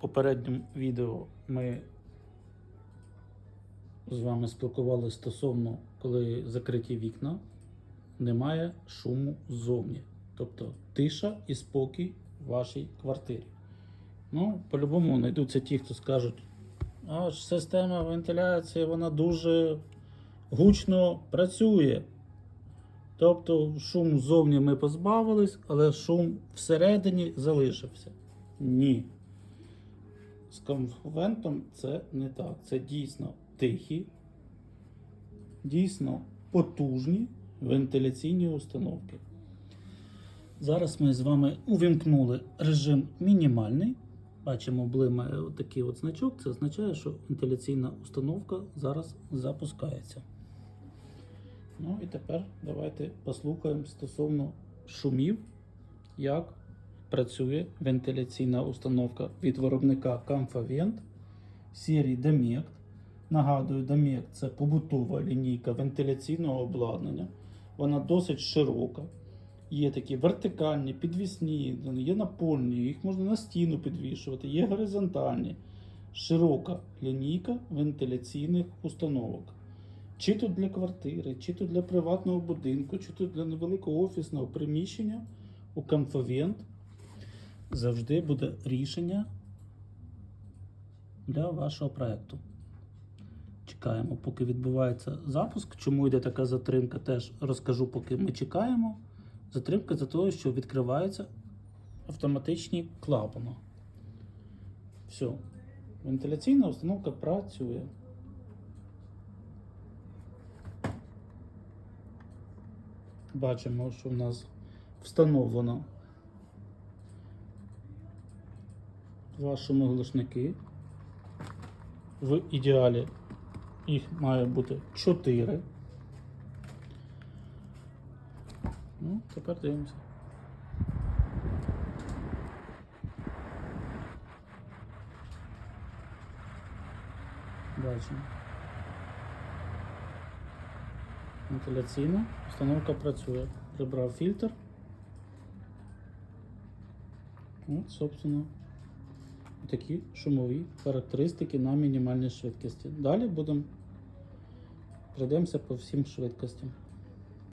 попередньому відео ми з вами спілкувалися стосовно, коли закриті вікна, немає шуму ззовні. Тобто тиша і спокій в вашій квартирі. Ну, по-любому знайдуться ті, хто скажуть, а ж система вентиляції вона дуже гучно працює. Тобто шум ззовні ми позбавились, але шум всередині залишився. Ні. З конвентом це не так. Це дійсно тихі, дійсно потужні вентиляційні установки. Зараз ми з вами увімкнули режим мінімальний. Бачимо, блимає такий от значок. Це означає, що вентиляційна установка зараз запускається. Ну і тепер давайте послухаємо стосовно шумів, як працює вентиляційна установка від виробника Comfavent серії Demect. Нагадую, Demect це побутова лінійка вентиляційного обладнання. Вона досить широка. Є такі вертикальні, підвісні, є напольні, їх можна на стіну підвішувати, є горизонтальні. Широка лінійка вентиляційних установок. Чи то для квартири, чи то для приватного будинку, чи то для невеликого офісного приміщення у Comfavent завжди буде рішення для вашого проєкту. Чекаємо, поки відбувається запуск. Чому йде така затримка, теж розкажу, поки ми чекаємо. Затримка за того, що відкриваються автоматичні клапани. Все. Вентиляційна установка працює. Бачимо, що в нас встановлено два шумоглушники. В ідеалі їх має бути 4. Ну, тепер дивимося. Бачимо. Вентиляційна установка працює. Прибрав фільтр. От, собственно, такі шумові характеристики на мінімальній швидкості. Далі будемо пройдемося по всім швидкостям.